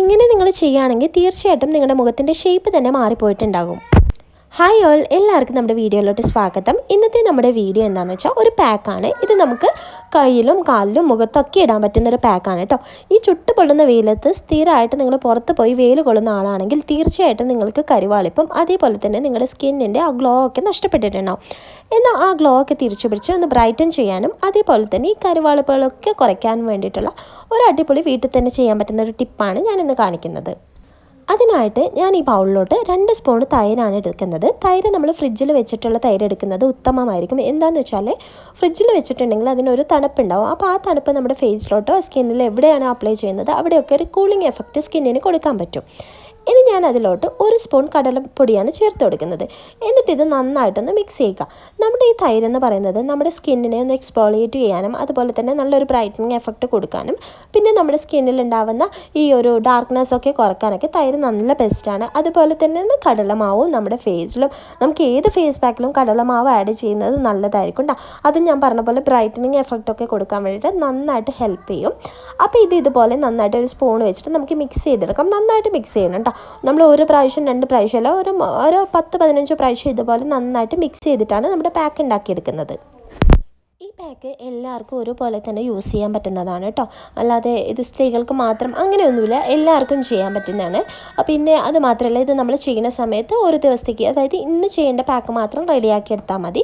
ഇങ്ങനെ നിങ്ങൾ ചെയ്യുകയാണെങ്കിൽ തീർച്ചയായിട്ടും നിങ്ങളുടെ മുഖത്തിന്റെ ഷേപ്പ് തന്നെ മാറിപ്പോയിട്ടുണ്ടാകും. ഹായ് ഓൾ എല്ലാവർക്കും നമ്മുടെ വീഡിയോയിലോട്ട് സ്വാഗതം. ഇന്നത്തെ നമ്മുടെ വീഡിയോ എന്താണെന്ന് വെച്ചാൽ ഒരു പാക്കാണ് ഇത് നമുക്ക് കയ്യിലും കാലിലും മുഖത്തൊക്കെ ഇടാൻ പറ്റുന്ന ഒരു പാക്കാണ് കേട്ടോ ഈ ചുട്ട് പൊള്ളുന്ന വെയിലത്ത് സ്ഥിരമായിട്ട് നിങ്ങൾ പുറത്ത് പോയി വെയിൽ കൊള്ളുന്ന ആളാണെങ്കിൽ തീർച്ചയായിട്ടും നിങ്ങൾക്ക് കരുവാളിപ്പം അതേപോലെ തന്നെ നിങ്ങളുടെ സ്കിന്നിന്റെ ആ ഗ്ലോ ഒക്കെ നഷ്ടപ്പെട്ടിട്ടുണ്ടാവും. എന്നാൽ ആ ഗ്ലോ ഒക്കെ തിരിച്ചു പിടിച്ച് ഒന്ന് ബ്രൈറ്റൻ ചെയ്യാനും അതേപോലെ തന്നെ ഈ കരുവാളിപ്പുകളൊക്കെ കുറയ്ക്കാനും വേണ്ടിയിട്ടുള്ള ഒരു അടിപൊളി വീട്ടിൽ തന്നെ ചെയ്യാൻ പറ്റുന്ന ഒരു ടിപ്പാണ് ഞാനിന്ന് കാണിക്കുന്നത്. അതിനായിട്ട് ഞാൻ ഈ ബൗളിലോട്ട് രണ്ട് സ്പൂൺ തൈരാണ് എടുക്കുന്നത്. തൈര് നമ്മൾ ഫ്രിഡ്ജിൽ വെച്ചിട്ടുള്ള തൈര് എടുക്കുന്നത് ഉത്തമമായിരിക്കും. എന്താണെന്ന് വെച്ചാൽ ഫ്രിഡ്ജിൽ വെച്ചിട്ടുണ്ടെങ്കിൽ അതിനൊരു തണുപ്പുണ്ടാവും. അപ്പോൾ ആ തണുപ്പ് നമ്മുടെ ഫേസിലോട്ടോ സ്കിന്നിൽ എവിടെയാണോ അപ്ലൈ ചെയ്യുന്നത്? അവിടെയൊക്കെ ഒരു കൂളിംഗ് എഫക്റ്റ് സ്കിന്നിന് കൊടുക്കാൻ പറ്റും. ഇനി ഞാൻ അതിലോട്ട് ഒരു സ്പൂൺ കടലപ്പൊടിയാണ് ചേർത്ത് കൊടുക്കുന്നത്. എന്നിട്ട് ഇത് നന്നായിട്ടൊന്ന് മിക്സ് ചെയ്യുക. നമ്മുടെ ഈ തൈര് എന്ന് പറയുന്നത് നമ്മുടെ സ്കിന്നിനെ ഒന്ന് എക്സ്പോളിയേറ്റ് ചെയ്യാനും അതുപോലെ തന്നെ നല്ലൊരു ബ്രൈറ്റനിങ് എഫക്റ്റ് കൊടുക്കാനും പിന്നെ നമ്മുടെ സ്കിന്നിൽ ഉണ്ടാവുന്ന ഈ ഒരു ഡാർക്ക്നെസ് ഒക്കെ കുറക്കാനൊക്കെ തൈര് നല്ല ബെസ്റ്റാണ് അതുപോലെ തന്നെ കടലമാവും നമ്മുടെ ഫേസിലും നമുക്ക് ഏത് ഫേസ് പാക്കിലും കടലമാവ് ആഡ് ചെയ്യുന്നത് നല്ലതായിരിക്കും കേട്ടോ അത് ഞാൻ പറഞ്ഞ പോലെ ബ്രൈറ്റനിങ് എഫക്റ്റ് ഒക്കെ കൊടുക്കാൻ വേണ്ടിയിട്ട് നന്നായിട്ട് ഹെൽപ്പ് ചെയ്യും. അപ്പോൾ ഇത് ഇതുപോലെ നന്നായിട്ട് ഒരു സ്പൂൺ വെച്ചിട്ട് നമുക്ക് മിക്സ് ചെയ്തെടുക്കാം. നന്നായിട്ട് മിക്സ് ചെയ്യണം കേട്ടോ നമ്മൾ ഒരു പ്രാവശ്യം രണ്ട് പ്രാവശ്യം അല്ല ഒരു ഒരു പത്ത് പതിനഞ്ച് പ്രാവശ്യം ഇതുപോലെ നന്നായിട്ട് മിക്സ് ചെയ്തിട്ടാണ് നമ്മുടെ പാക്ക് ഉണ്ടാക്കിയെടുക്കുന്നത്. ഈ പാക്ക് എല്ലാവർക്കും ഒരുപോലെ തന്നെ യൂസ് ചെയ്യാൻ പറ്റുന്നതാണ് കേട്ടോ അല്ലാതെ ഇത് സ്ത്രീകൾക്ക് മാത്രം അങ്ങനെയൊന്നുമില്ല എല്ലാവർക്കും ചെയ്യാൻ പറ്റുന്നതാണ്. പിന്നെ അത് മാത്രമല്ല ഇത് നമ്മൾ ചെയ്യുന്ന സമയത്ത് ഒരു ദിവസത്തേക്ക് അതായത് ഇന്ന് ചെയ്യേണ്ട പാക്ക് മാത്രം റെഡിയാക്കി എടുത്താൽ മതി.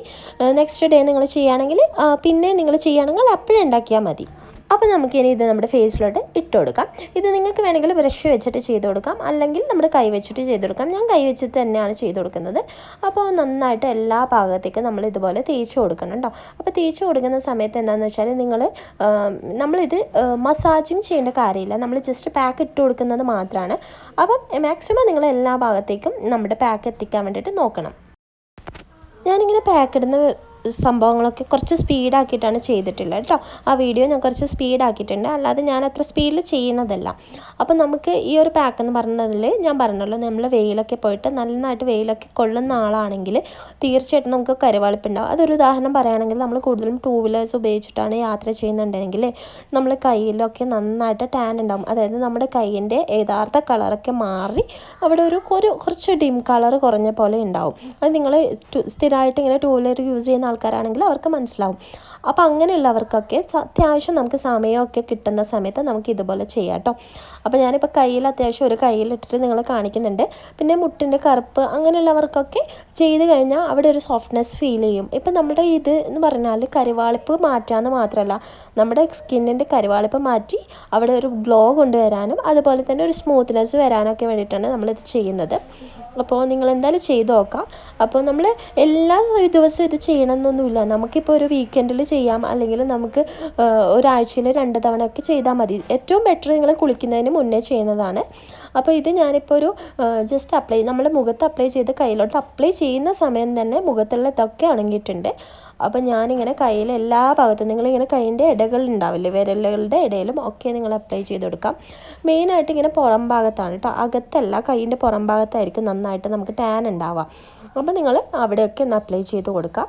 നെക്സ്റ്റ് ഡേ നിങ്ങൾ ചെയ്യുകയാണെങ്കിൽ പിന്നെ നിങ്ങൾ ചെയ്യുകയാണെങ്കിൽ അപ്പോഴുണ്ടാക്കിയാൽ മതി. അപ്പോൾ നമുക്ക് ഇനി ഇത് നമ്മുടെ ഫേസിലോട്ട് ഇട്ട് കൊടുക്കാം. ഇത് നിങ്ങൾക്ക് വേണമെങ്കിൽ ബ്രഷ് വെച്ചിട്ട് ചെയ്ത് കൊടുക്കാം. അല്ലെങ്കിൽ നമ്മുടെ കൈ വെച്ചിട്ട് ചെയ്ത് കൊടുക്കാം. ഞാൻ കൈ വെച്ചിട്ട് തന്നെയാണ് ചെയ്ത് കൊടുക്കുന്നത്. അപ്പോൾ നന്നായിട്ട് എല്ലാ ഭാഗത്തേക്കും നമ്മൾ ഇതുപോലെ തേച്ച് കൊടുക്കണം കേട്ടോ അപ്പോൾ തേച്ച് കൊടുക്കുന്ന സമയത്ത് എന്താണെന്ന് വെച്ചാൽ നിങ്ങൾ നമ്മളിത് മസാജിങ് ചെയ്യേണ്ട കാര്യമില്ല. നമ്മൾ ജസ്റ്റ് പാക്ക് ഇട്ട് കൊടുക്കുന്നത് മാത്രമാണ്. അപ്പം മാക്സിമം നിങ്ങൾ എല്ലാ ഭാഗത്തേക്കും നമ്മുടെ പാക്ക് എത്തിക്കാൻ വേണ്ടിയിട്ട് നോക്കണം. ഞാനിങ്ങനെ പാക്ക് ഇടുന്ന സംഭവങ്ങളൊക്കെ കുറച്ച് സ്പീഡാക്കിയിട്ടാണ് ചെയ്തിട്ടുള്ളത് കേട്ടോ. ആ വീഡിയോ ഞാൻ കുറച്ച് സ്പീഡാക്കിയിട്ടുണ്ട്. അല്ലാതെ ഞാൻ അത്ര സ്പീഡിൽ ചെയ്യുന്നതല്ല. അപ്പോൾ നമുക്ക് ഈ ഒരു പാക്ക് എന്ന് പറഞ്ഞതിൽ ഞാൻ പറഞ്ഞല്ലോ നമ്മൾ വെയിലൊക്കെ പോയിട്ട് നന്നായിട്ട് വെയിലൊക്കെ കൊള്ളുന്ന ആളാണെങ്കിൽ തീർച്ചയായിട്ടും നമുക്ക് കരുവാളിപ്പുണ്ടാവും അതൊരു ഉദാഹരണം പറയുകയാണെങ്കിൽ നമ്മൾ കൂടുതലും ടൂ വീലേഴ്സ് ഉപയോഗിച്ചിട്ടാണ് യാത്ര ചെയ്യുന്നുണ്ടെങ്കിൽ നമ്മൾ കയ്യിലൊക്കെ നന്നായിട്ട് ടാൻ ഉണ്ടാവും. അതായത് നമ്മുടെ കയ്യിന്റെ യഥാർത്ഥ കളറൊക്കെ മാറി അവിടെ ഒരു കുറച്ച് ഡിം കളർ കുറഞ്ഞ പോലെ ഉണ്ടാവും. അത് നിങ്ങൾ സ്ഥിരമായിട്ട് ഇങ്ങനെ ടൂ വീലർ യൂസ് ചെയ്യുന്ന ആൾക്കാരാണെങ്കിൽ അവർക്ക് മനസ്സിലാവും. അപ്പോൾ അങ്ങനെയുള്ളവർക്കൊക്കെ അത്യാവശ്യം നമുക്ക് സമയമൊക്കെ കിട്ടുന്ന സമയത്ത് നമുക്ക് ഇതുപോലെ ചെയ്യാം കേട്ടോ അപ്പോൾ ഞാനിപ്പോൾ കയ്യിൽ അത്യാവശ്യം ഒരു കയ്യിലിട്ടിട്ട് നിങ്ങൾ കാണിക്കുന്നുണ്ട്. പിന്നെ മുട്ടിന്റെ കറുപ്പ് അങ്ങനെയുള്ളവർക്കൊക്കെ ചെയ്ത് കഴിഞ്ഞാൽ അവിടെ ഒരു സോഫ്റ്റ്നെസ് ഫീൽ ചെയ്യും. ഇപ്പം നമ്മുടെ ഇത് എന്ന് പറഞ്ഞാൽ കരിവാളിപ്പ് മാറ്റാമെന്ന് മാത്രമല്ല നമ്മുടെ സ്കിന്നിന്റെ കരിവാളിപ്പ് മാറ്റി അവിടെ ഒരു ഗ്ലോ കൊണ്ടുവരാനും അതുപോലെ തന്നെ ഒരു സ്മൂത്ത്നെസ് വരാനൊക്കെ വേണ്ടിയിട്ടാണ് നമ്മളിത് ചെയ്യുന്നത്. അപ്പോൾ നിങ്ങൾ എന്തായാലും ചെയ്ത് നോക്കാം. അപ്പോൾ നമ്മൾ എല്ലാ ദിവസവും ഇത് ചെയ്യണമെന്നൊന്നുമില്ല നമുക്കിപ്പോൾ ഒരു വീക്കെൻഡിൽ ചെയ്യാം. അല്ലെങ്കിൽ നമുക്ക് ഒരാഴ്ചയിൽ രണ്ട് തവണയൊക്കെ ചെയ്താൽ മതി. ഏറ്റവും ബെറ്റർ നിങ്ങൾ കുളിക്കുന്നതിന് മുന്നേ ചെയ്യുന്നതാണ്. അപ്പോൾ ഇത് ഞാനിപ്പോൾ ഒരു ജസ്റ്റ് അപ്ലൈ നമ്മൾ മുഖത്ത് അപ്ലൈ ചെയ്ത് കയ്യിലോട്ട് അപ്ലൈ ചെയ്യുന്ന സമയം തന്നെ മുഖത്തുള്ള ഇതൊക്കെ ഉണങ്ങിയിട്ടുണ്ട് അപ്പോൾ ഞാനിങ്ങനെ കയ്യിൽ എല്ലാ ഭാഗത്തും നിങ്ങളിങ്ങനെ കൈയിന്റെ ഇടകൾ ഉണ്ടാവില്ലേ വിരലുകളുടെ ഇടയിലും ഒക്കെ നിങ്ങൾ അപ്ലൈ ചെയ്ത് കൊടുക്കാം. മെയിനായിട്ട് ഇങ്ങനെ പുറം ഭാഗത്താണ് കേട്ടോ അകത്തല്ല കൈയിന്റെ പുറം ഭാഗത്തായിരിക്കും നന്നായിട്ട് നമുക്ക് ടാൻ ഉണ്ടാവുക. അപ്പോൾ നിങ്ങൾ അവിടെയൊക്കെ ഒന്ന് അപ്ലൈ ചെയ്ത് കൊടുക്കുക.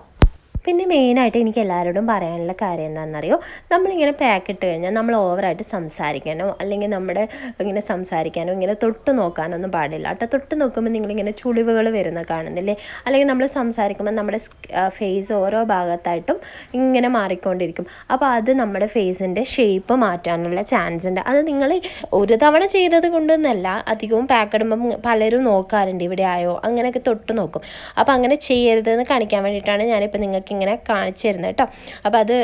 പിന്നെ മെയിനായിട്ട് എനിക്ക് എല്ലാവരോടും പറയാനുള്ള കാര്യം എന്താണെന്നറിയോ? നമ്മളിങ്ങനെ പാക്ക് ഇട്ട് കഴിഞ്ഞാൽ നമ്മൾ ഓവറായിട്ട് സംസാരിക്കാനോ അല്ലെങ്കിൽ നമ്മുടെ ഇങ്ങനെ സംസാരിക്കാനോ ഇങ്ങനെ തൊട്ട് നോക്കാനൊന്നും പാടില്ല. കേട്ടോ തൊട്ട് നോക്കുമ്പോൾ നിങ്ങളിങ്ങനെ ചുളിവുകൾ വരുന്ന കാണുന്നില്ലേ? അല്ലെങ്കിൽ നമ്മൾ സംസാരിക്കുമ്പോൾ നമ്മുടെ ഫേസ് ഓരോ ഭാഗത്തായിട്ടും ഇങ്ങനെ മാറിക്കൊണ്ടിരിക്കും. അപ്പോൾ അത് നമ്മുടെ ഫേസിന്റെ ഷേപ്പ് മാറ്റാനുള്ള ചാൻസ് ഉണ്ട്. അത് നിങ്ങൾ ഒരു തവണ ചെയ്തത് കൊണ്ടൊന്നല്ല അധികവും പാക്ക് ഇടുമ്പം പലരും നോക്കാറുണ്ട്. ഇവിടെ ആയോ? അങ്ങനെയൊക്കെ തൊട്ട് നോക്കും. അപ്പോൾ അങ്ങനെ ചെയ്യരുതെന്ന് കാണിക്കാൻ വേണ്ടിയിട്ടാണ് ഞാനിപ്പോൾ നിങ്ങൾക്ക് ഇങ്ങനെ കാണിച്ചു തരുന്നത് കേട്ടോ. അപ്പോൾ അത്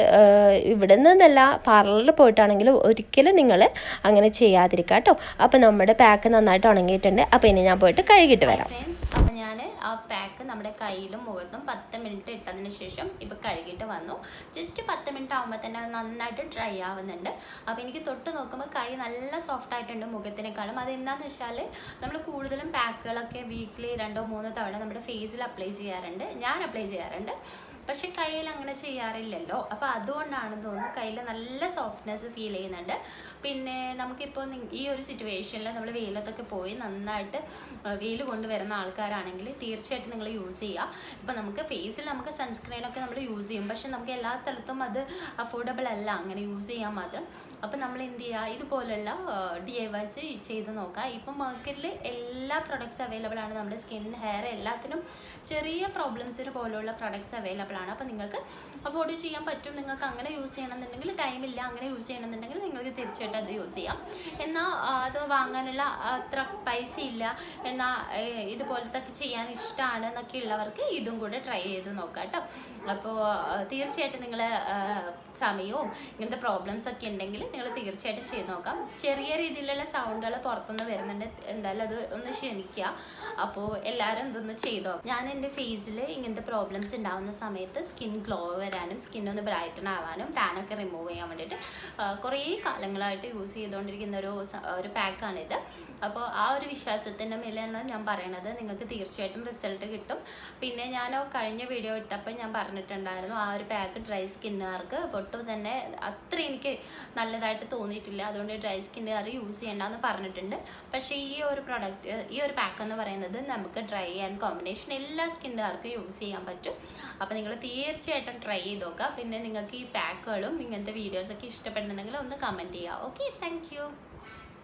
ഇവിടെ നിന്നല്ല പാർലറിൽ പോയിട്ടാണെങ്കിലും ഒരിക്കലും നിങ്ങൾ അങ്ങനെ ചെയ്യാതിരിക്കുക കേട്ടോ. അപ്പോൾ നമ്മുടെ പാക്ക് നന്നായിട്ട് ഉണങ്ങിയിട്ടുണ്ട്. അപ്പോൾ ഇനി ഞാൻ പോയിട്ട് കഴുകിയിട്ട് വരാം. ഫ്രണ്ട്സ് അപ്പോൾ ഞാൻ ആ പാക്ക് നമ്മുടെ കയ്യിലും മുഖത്തും പത്ത് മിനിറ്റ് ഇട്ടതിന് ശേഷം ഇപ്പോൾ കഴുകിയിട്ട് വന്നു. ജസ്റ്റ് പത്ത് മിനിറ്റ് ആകുമ്പോൾ തന്നെ അത് നന്നായിട്ട് ഡ്രൈ ആവുന്നുണ്ട്. അപ്പോൾ എനിക്ക് തൊട്ട് നോക്കുമ്പോൾ കൈ നല്ല സോഫ്റ്റ് ആയിട്ടുണ്ട് മുഖത്തിനേക്കാളും. അത് എന്താണെന്ന് വെച്ചാൽ നമ്മൾ കൂടുതലും പാക്കുകളൊക്കെ വീക്കിലി രണ്ടോ മൂന്നോ തവണ നമ്മുടെ ഫേസിൽ അപ്ലൈ ചെയ്യാറുണ്ട്. ഞാൻ അപ്ലൈ ചെയ്യാറുണ്ട്. പക്ഷെ കയ്യിൽ അങ്ങനെ ചെയ്യാറില്ലല്ലോ. അപ്പോൾ അതുകൊണ്ടാണെന്ന് തോന്നുന്നു കയ്യിൽ നല്ല സോഫ്റ്റ്നെസ് ഫീൽ ചെയ്യുന്നുണ്ട്. പിന്നെ നമുക്കിപ്പോൾ ഈ ഒരു സിറ്റുവേഷനിൽ നമ്മൾ വെയിലത്തൊക്കെ പോയി നന്നായിട്ട് വെയിൽ കൊണ്ടുവരുന്ന ആൾക്കാരാണെങ്കിൽ തീർച്ചയായിട്ടും നിങ്ങൾ യൂസ് ചെയ്യുക ഇപ്പോൾ നമുക്ക് ഫേസിൽ നമുക്ക് സൺസ്ക്രീനൊക്കെ നമ്മൾ യൂസ് ചെയ്യും. പക്ഷെ നമുക്ക് എല്ലാ സ്ഥലത്തും അത് അഫോർഡബിൾ അല്ല. അങ്ങനെ യൂസ് ചെയ്യാൻ മാത്രം. അപ്പോൾ നമ്മൾ എന്ത് ചെയ്യുക ഇതുപോലുള്ള ഡി ഐ വൈസ് ചെയ്ത് നോക്കുക ഇപ്പം മാർക്കറ്റിൽ എല്ലാ പ്രൊഡക്ട്സ് അവൈലബിൾ ആണ്. നമ്മുടെ സ്കിൻ ഹെയർ എല്ലാത്തിനും ചെറിയ പ്രോബ്ലംസിന് പോലുള്ള പ്രൊഡക്ട്സ് അവൈലബിൾ ആണ്. അപ്പോൾ നിങ്ങൾക്ക് അഫോർഡ് ചെയ്യാൻ പറ്റും. നിങ്ങൾക്ക് അങ്ങനെ യൂസ് ചെയ്യണമെന്നുണ്ടെങ്കിൽ ടൈമില്ല അങ്ങനെ യൂസ് ചെയ്യണമെന്നുണ്ടെങ്കിൽ നിങ്ങൾക്ക് തീർച്ചയായിട്ടും അത് യൂസ് ചെയ്യാം. എന്നാൽ അത് വാങ്ങാനുള്ള അത്ര പൈസ ഇല്ല. എന്നാൽ ഇതുപോലത്തൊക്കെ ചെയ്യാൻ ഇഷ്ടമാണ് എന്നൊക്കെ ഉള്ളവർക്ക് ഇതും കൂടെ ട്രൈ ചെയ്ത് നോക്കാം കേട്ടോ. അപ്പോൾ തീർച്ചയായിട്ടും നിങ്ങൾ സമയവും ഇങ്ങനത്തെ പ്രോബ്ലംസ് ഒക്കെ ഉണ്ടെങ്കിൽ നിങ്ങൾ തീർച്ചയായിട്ടും ചെയ്ത് നോക്കാം. ചെറിയ രീതിയിലുള്ള സൗണ്ടുകൾ പുറത്തുനിന്ന് വരുന്നുണ്ട്. എന്തായാലും അത് ഒന്ന് ക്ഷമിക്കുക. അപ്പോൾ എല്ലാവരും ഇതൊന്ന് ചെയ്തോ ഞാൻ എന്റെ ഫേസിൽ ഇങ്ങനത്തെ പ്രോബ്ലംസ് ഉണ്ടാവുന്ന സമയത്ത് സ്കിൻ ഗ്ലോ വരാനും സ്കിൻ ഒന്ന് ബ്രൈറ്റൺ ആവാനും ടാനൊക്കെ റിമൂവ് ചെയ്യാൻ വേണ്ടിയിട്ട് കുറേ കാലങ്ങളായിട്ട് യൂസ് ചെയ്തുകൊണ്ടിരിക്കുന്ന ഒരു ഒരു പാക്കാണിത് അപ്പോൾ ആ ഒരു വിശ്വാസത്തിന്റെ മേലെയാണ് ഞാൻ പറയണത്. നിങ്ങൾക്ക് തീർച്ചയായിട്ടും റിസൾട്ട് കിട്ടും. പിന്നെ ഞാൻ കഴിഞ്ഞ വീഡിയോ ഇട്ടപ്പോൾ ഞാൻ പറഞ്ഞിട്ടുണ്ടായിരുന്നു ആ ഒരു പാക്ക് ഡ്രൈ സ്കിന്നുകാർക്ക് ഒട്ടും തന്നെ അത്ര എനിക്ക് നല്ലതായിട്ട് തോന്നിയിട്ടില്ല. അതുകൊണ്ട് ഡ്രൈ സ്കിന്നുകാർ യൂസ് ചെയ്യേണ്ടെന്ന് പറഞ്ഞിട്ടുണ്ട്. പക്ഷേ ഈ ഒരു പ്രൊഡക്റ്റ് ഈ ഒരു പാക്ക് എന്ന് പറയുന്നത് നമുക്ക് ഡ്രൈ ആൻഡ് കോമ്പിനേഷൻ എല്ലാ സ്കിന്നുകാർക്കും യൂസ് ചെയ്യാൻ പറ്റും. അപ്പോൾ നിങ്ങൾ തീർച്ചയായിട്ടും ട്രൈ ചെയ്ത് നോക്കുക. പിന്നെ നിങ്ങൾക്ക് ഈ പാക്കുകളും ഇങ്ങനത്തെ വീഡിയോസൊക്കെ ഇഷ്ടപ്പെടുന്നുണ്ടെങ്കിൽ ഒന്ന് കമന്റ് ചെയ്യുക. Okay thank